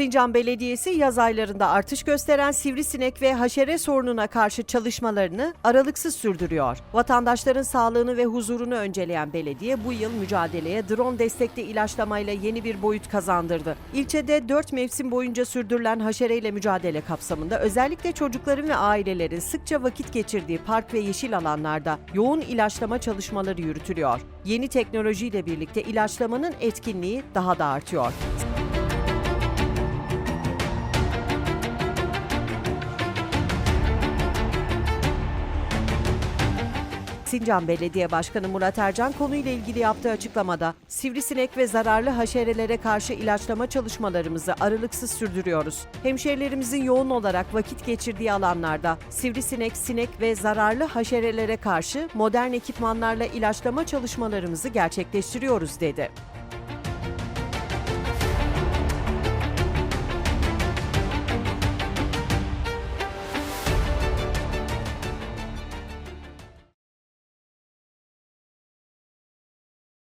Sincan Belediyesi yaz aylarında artış gösteren sivrisinek ve haşere sorununa karşı çalışmalarını aralıksız sürdürüyor. Vatandaşların sağlığını ve huzurunu önceleyen belediye bu yıl mücadeleye drone destekli ilaçlamayla yeni bir boyut kazandırdı. İlçede 4 mevsim boyunca sürdürülen haşereyle mücadele kapsamında özellikle çocukların ve ailelerin sıkça vakit geçirdiği park ve yeşil alanlarda yoğun ilaçlama çalışmaları yürütülüyor. Yeni teknolojiyle birlikte ilaçlamanın etkinliği daha da artıyor. Sincan Belediye Başkanı Murat Ercan konuyla ilgili yaptığı açıklamada sivrisinek ve zararlı haşerelere karşı ilaçlama çalışmalarımızı aralıksız sürdürüyoruz. Hemşehrilerimizin yoğun olarak vakit geçirdiği alanlarda sivrisinek, sinek ve zararlı haşerelere karşı modern ekipmanlarla ilaçlama çalışmalarımızı gerçekleştiriyoruz dedi.